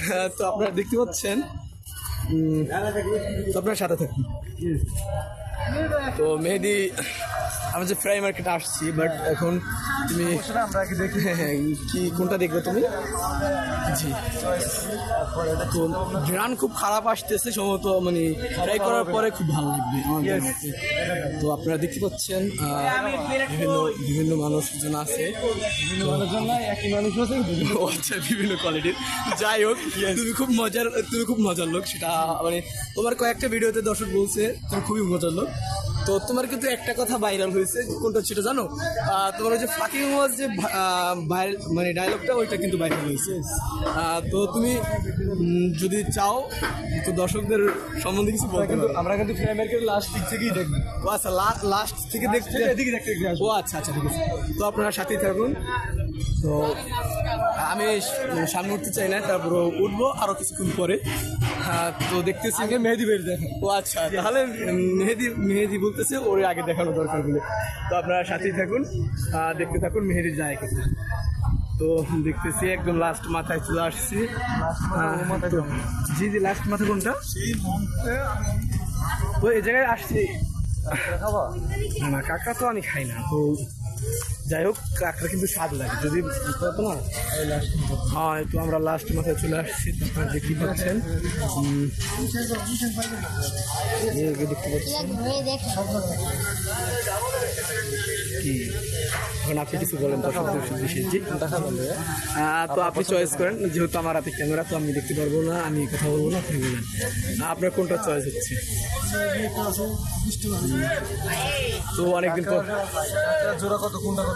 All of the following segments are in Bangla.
হ্যাঁ, তো আপনারা দেখতে পাচ্ছেন। তো আপনার সাথে থাকুন। তো মেহেদি আমরা যে ফ্রাই মার্কেটে আসছি বাট এখন তুমি আমরা দেখি হ্যাঁ, কি কোনটা দেখবে তুমি? জি। তো গ্রান খুব খারাপ আসতেছে সম্ভবত মানে ফ্রাই করার পরে খুব ভালো লাগবে। তো আপনারা দেখতে পাচ্ছেন বিভিন্ন বিভিন্ন মানুষজন আছে। বিভিন্ন মানুষজন না একই মানুষ আছে আচ্ছা বিভিন্ন কোয়ালিটির যাই হোক তুমি খুব মজার তুমি খুব মজার লোক সেটা মানে তোমার কয়েকটা ভিডিওতে দর্শক বলছে তুমি খুবই মজার লোক। তো তোমার কিন্তু একটা কথা ভাইরাল হয়েছে কোনটা সেটা জানো? তোমার ওই যে ফাকিং ওয়াজ যে ভাইরাল মানে ডায়লগটা ওইটা কিন্তু ভাইরাল হয়েছে। তো তুমি যদি চাও তো দর্শকদের সম্বন্ধে কিছু বলতে কিন্তু পারো। আমরা কিন্তু ফ্রাই মার্কেট লাস্ট দিক থেকেই দেখব। ও আচ্ছা লাস্ট থেকে দেখতে এদিকে দেখতে ও আচ্ছা আচ্ছা ঠিক আছে। তো আপনারা সাথেই থাকুন। তো আমি সামনে উঠতে চাই না তারপর উঠবো আরও কিছুক্ষণ পরে। তো দেখতেছি আগে মেহেদি বের দেখেন ও আচ্ছা তাহলে মেহেদি মেহেদি বলতেছে, ওর আগে দেখানো দরকার বলে। তো আপনারা সাথেই থাকুন দেখতে থাকুন মেহেদি যায় কিন্তু তো দেখতেছি একদম লাস্ট মাথায় চলে আসছি। জি জি লাস্ট মাথা কোনটা? তো এই জায়গায় আসছি। না কাঁকড়া তো আমি খাই না, তো যাই হোক কাঁকড়া কিন্তু স্বাদ লাগে। যদি না হ্যাঁ তো আমরা লাস্ট মাথায় চলে আসছি তো আপনারা দেখতে পাচ্ছেন। দেখতে পাচ্ছেন। কি? এখন আপনি কিছু বলেন আহ, তো আপনি চয়েস করেন যেহেতু আমার হাতে ক্যামেরা তো আমি দেখতে পারব না আমি কথা বলব না আপনি বলেন। আপনার কোনটা চয়েস হচ্ছে? তো অনেকদিন পর জোড়া কত কোনটা কত?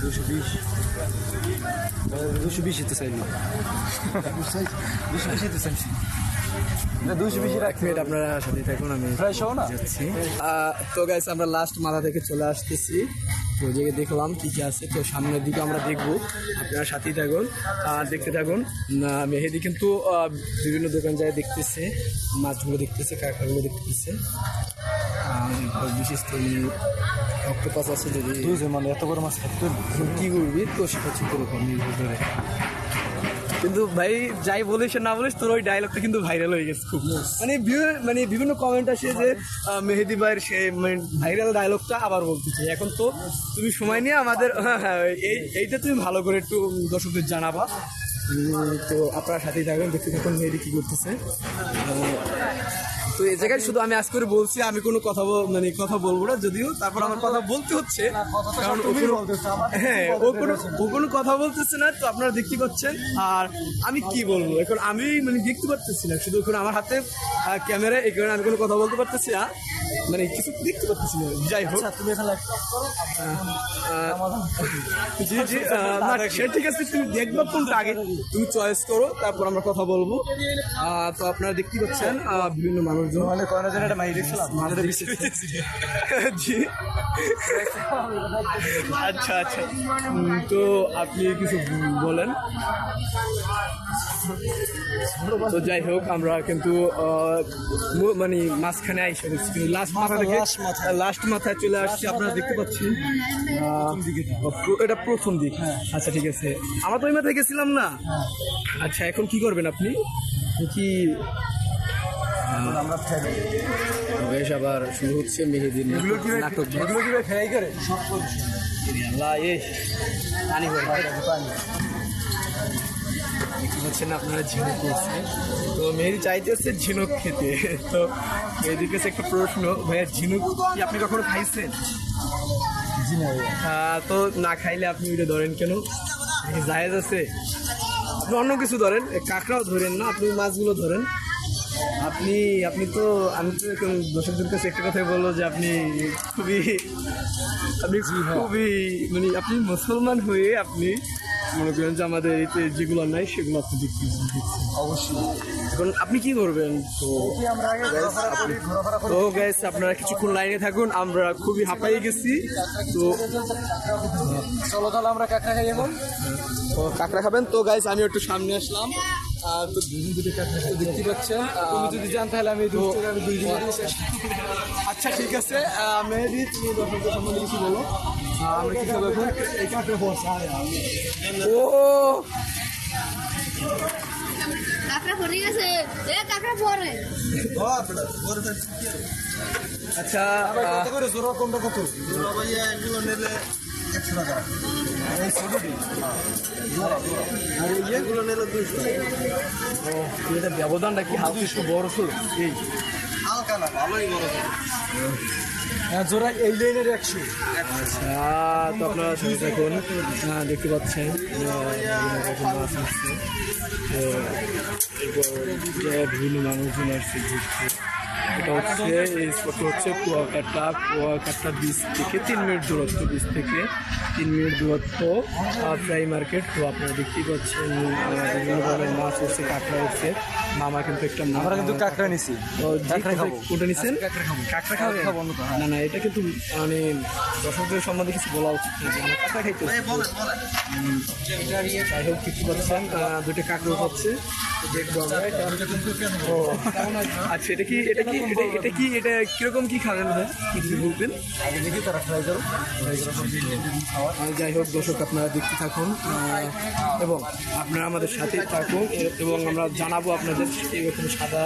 দুশো বিশ দুশো বিশ হতে চাইলি দুশো বিশ হতে চাইছি দুশো বিশ এক মিনিট আপনারা সাথে থাকুন আমি যাচ্ছি তো গাইস আমরা লাস্ট মাথা থেকে চলে আসতেছি তো জায়গায় দেখলাম কী কী আছে। তো সামনের দিকে আমরা দেখব। আপনারা সাথেই থাকুন আর দেখতে থাকুন। মেহেদি কিন্তু বিভিন্ন দোকান যায় দেখতেছে মাছগুলো দেখতেছে কাঁকড়াগুলো দেখতেছে। বিশেষ করে অক্টোপাস আছে যদি মানে এত বড় মাছ থাকতো কী করবি? তো সেটা হচ্ছে করে। কিন্তু ভাই যাই বলিস না বলিস তোর ওই ডায়লগটা কিন্তু ভাইরাল হয়ে গেছে খুব। মানে মানে বিভিন্ন কমেন্ট আসে যে মেহেদি ভাইয়ের সে মানে ভাইরাল ডায়লগটা আবার বলতে চাই এখন তো তুমি সময় নিয়ে আমাদের হ্যাঁ হ্যাঁ এই এইটা তুমি ভালো করে একটু দর্শকদের জানাবা। তো আপনার সাথেই থাকবেন দেখতে থাকুন মেহেদি কি করতেছে। তো এই জায়গায় শুধু আমি আজ করে বলছি আমি কোনো কথা মানে কথা বলব না যদিও তারপর আমার কথা বলতে হচ্ছে। কারণ হ্যাঁ ও কোনো ও কোনো কথা বলতেছে না তো আপনারা দেখতে পাচ্ছেন। আর আমি কি বলব? এখন আমি মানে দেখতে পারতেছি না। শুধু এখন আমার হাতে ক্যামেরা এই কারণে আমি কোনো কথা বলতে পারতেছি না। মানে কিছু দেখতে পারতেছি না। যাই হোক। তুমি এখানে জি জি না সে ঠিক আছে তুমি দেখবা কোনটা আগে। তুমি চয়েস করো তারপর আমরা কথা বলব। আহ, তো আপনারা দেখতে পাচ্ছেন বিভিন্ন মানে কয়না জন একটা মাই দেখছিলাম। জি। আচ্ছা আচ্ছা। তো আপনি কিছু বলেন? তো যাই হোক আমরা কিন্তু মানে মাঝখানে আইসা লাস্ট মাথা থেকে। লাস্ট মাথায় চলে আসছি আপনারা দেখতে পাচ্ছেন। এটা প্রথম দিক। আচ্ছা ঠিক আছে। আমরা তো ওই মাথায় গেছিলাম না? আচ্ছা এখন কি করবেন আপনি? কি আমরা ফেলে বেশ আবার শুরু হচ্ছে মেহেদির নাটক। এগুলো কি ফ্রাই করে? সব আল্লাহ এ পানি করে দেখতে পাচ্ছেন আপনারা ঝিনুক করছে। তো মেহেদি চাইতেছে ঝিনুক খেতে। তো মেহেদির কাছে একটা প্রশ্ন ভাইয়া ঝিনুক কি আপনি কখনো খাইছেন? তো না খাইলে আপনি ওইটা ধরেন কেন? কি জায়েজ আছে? আপনি অন্য কিছু ধরেন। কাঁকড়াও ধরেন না আপনি মাছগুলো ধরেন। আপনি আপনি তো আমি তো এখন দর্শকদের কাছে একটা কথাই বলব যে আপনি খুবই আপনি খুবই মানে আপনি মুসলমান হয়ে আপনি মনে করেন যে আমাদের এতে যেগুলো নাই সেগুলো আপনি দেখতে অবশ্যই। এখন আপনি কি করবেন? তো কি আমরা আগে ঘোরাফেরা করি ঘোরাফেরা করি। তো গ্যাস আপনারা কিছুক্ষণ লাইনে থাকুন আমরা খুবই হাঁপাই গেছি। তো চলো তাহলে আমরা কাঁকড়া খাই এখন। তো কাঁকড়া খাবেন? তো গাইস আমি একটু সামনে আসলাম। আহ, তো তো দেখতে পাচ্ছেন তুমি যদি জান তাহলে আমি দিন আচ্ছা। ঠিক আছে আহ, মেহেদি তুমি দর্শকদের সম্বন্ধে কিছু বলো। আমরা কি খাব এখন এই কাঁকড়া বসা ও আচ্ছা কত করে? জোড়া কোনটা কত? দুইশো এটা ব্যবধানটা কি হালকা একটু বড় সড়ো এই হ্যাঁ এই লাইনের একশো আচ্ছা তো দেখুন দেখতে পাচ্ছেন বিভিন্ন মানুষজন আসছে ঘুরতে এটা হচ্ছে এই স্পটটা হচ্ছে কুয়াকাটা কুয়াকাটা বীজ থেকে তিন মিনিট দূরত্ব বীজ থেকে তিন মিনিট দূরত্ব ফ্রাই মার্কেট তো আপনারা দেখতেই পাচ্ছেন বিভিন্ন ধরনের মাছ হচ্ছে কাঁকড়া হচ্ছে মামা কিন্তু একটা আমরা কিন্তু কাঁকড়া নিছি। কাঁকড়া খাব। কোনটা কাঁকড়া খাব। কাঁকড়া খাবেন? খাব না। না এটা কিন্তু মানে দর্শকদের সম্বন্ধে কিছু বলা উচিত না। কাঁকড়া খাইতে যাই হোক কিছু পাচ্ছেন। দুটো কাঁকড়া হচ্ছে তো দেখব আমরা আচ্ছা এটা কি এটা কি এটা এটা কি এটা কীরকম কি খাবেন ভাই? কি যদি বলবেন? আগে দেখি তারা ট্রাই করো যাই হোক দর্শক আপনারা দেখতে থাকুন। এবং আপনারা আমাদের সাথে থাকুন। এবং আমরা জানাব আপনাদের এরকম সাদা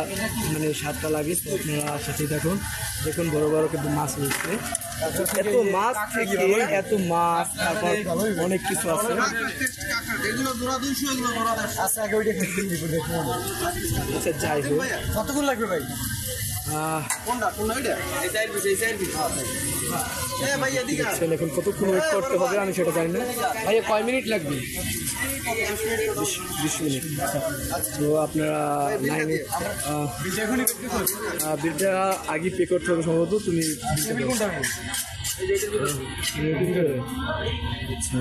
মানে সাতটা লাগে তো আপনারা সাথেই থাকুন দেখুন বড় বড় কিন্তু মাছ রয়েছে এত মাছ থেকে এত মাছ তারপর অনেক কিছু আছে আচ্ছা যাই হোক কতক্ষণ লাগবে ভাই এখন কতক্ষণ ওয়েট করতে হবে আমি সেটা জানি না। ভাইয়া কয় মিনিট লাগবে? বিশ- মিনিট তো আপনারা লাইনে বিলটা আগে পে করতে হবে সম্ভবত, তুমি? আচ্ছা।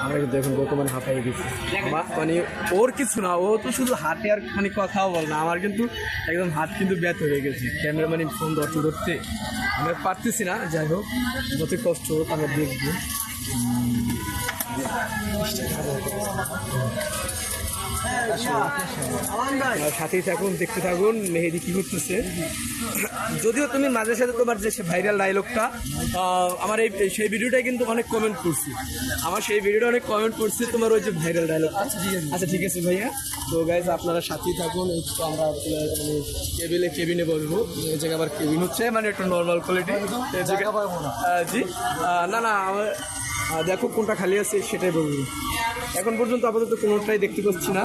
আমরা কিন্তু এখন বর্তমানে হাঁপাই গেছি মা- মানে ওর কিছু না, ও তো শুধু হাতে আর মানে কথাও বল না, আমার কিন্তু একদম হাত কিন্তু ব্যথ হয়ে গেছে। ক্যামেরা মানে ফোন ধরতে ধরতে আমরা পারতেছি না, যাই হোক যত কষ্ট হোক আমরা দেখব। সাথেই থাকুন দেখতে থাকুন মেহেদি কি করতেছে। যদিও তুমি মাঝে সাথে তোমার যে ভাইরাল ডায়লগটা আমার এই সেই ভিডিওটাই কিন্তু অনেক কমেন্ট করছি। আমার সেই ভিডিওটা অনেক কমেন্ট করছে তোমার ওই যে ভাইরাল ডায়লগটা আচ্ছা ঠিক আছে ভাইয়া। তো গাইজ আপনারা সাথেই থাকুন আমরা কেবিলে কেবিনে বলব এই জায়গায় আবার কেবিন হচ্ছে মানে একটু নর্মাল কোয়ালিটি জি। না না আমার দেখো কোনটা খালি আছে সেটাই বলব। এখন পর্যন্ত আপাতত কোনোটাই দেখতে পাচ্ছি না।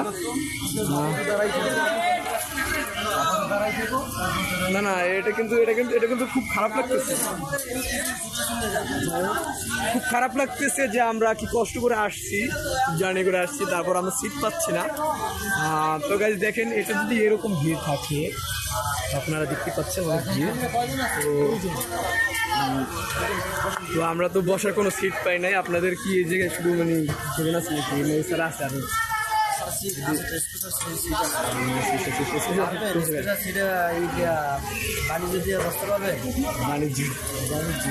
না না, এটা কিন্তু এটা কিন্তু এটা কিন্তু খুব খারাপ লাগতেছে। খুব খারাপ লাগতেছে যে আমরা কি কষ্ট করে আসছি, জার্নি করে আসছি, তারপর আমরা সিট পাচ্ছি না। তো গাইজ দেখেন, এটা যদি এরকম ভিড় থাকে আপনারা দেখতে পাচ্ছেন অনেক ভিড়। তো তো আমরা তো বসার কোনো সিট পাই নাই। আপনাদের কি এই জায়গায় শুধু মানে সেখানে আছে নাকি? মানে স্যার আছে বাণিজ্য। বাণিজ্য।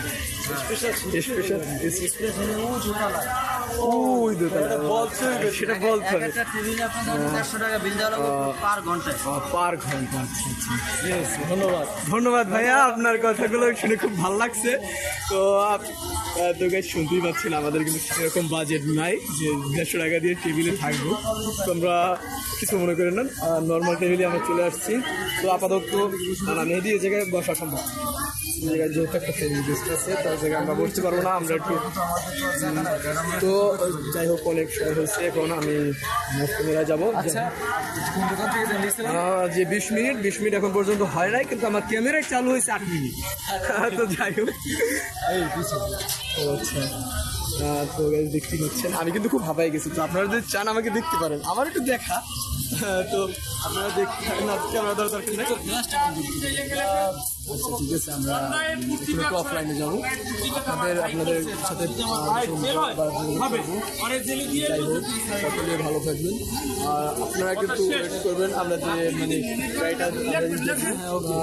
ধন্যবাদ ধন্যবাদ ভাইয়া, আপনার কথাগুলো শুনে খুব ভালো লাগছে। তো তো গাছ শুনতেই পাচ্ছেন, আমাদের কিন্তু সেরকম বাজেট নাই যে দেড়শো টাকা দিয়ে টেবিলে থাকব। তো আমরা কিছু মনে করেন না নর্মাল টেবিলে আমরা চলে আসছি। তো আপাতত মেহেদি এই জায়গায় বসা সম্ভব। যেহেতু একটা ফ্যামিলি গেস্ট আছে তার জায়গায় আমরা বসতে পারব না আমরা একটু তো যাই হোক অনেক হয়েছে এখন আমি মেলায় যাব। আচ্ছা যে বিশ মিনিট বিশ মিনিট এখন পর্যন্ত হয় নাই কিন্তু আমার ক্যামেরায় চালু হয়েছে আট মিনিট। তো যাই হোক। এই আচ্ছা। তো দেখতে পাচ্ছেন। আমি কিন্তু খুব হাঁপাই গেছি, তো আপনারা যদি চান আমাকে দেখতে পারেন। আমার একটু দেখা। তো আপনারা দেখতে না, ক্যামেরা দরকার আচ্ছা ঠিক আছে, আমরা একটু অফলাইনে যাব। আপনাদের আপনাদের সাথে। যাই হোক, সকলে ভালো থাকবেন। আর আপনারা কিন্তু করবেন, আমরা যে মানে আমরা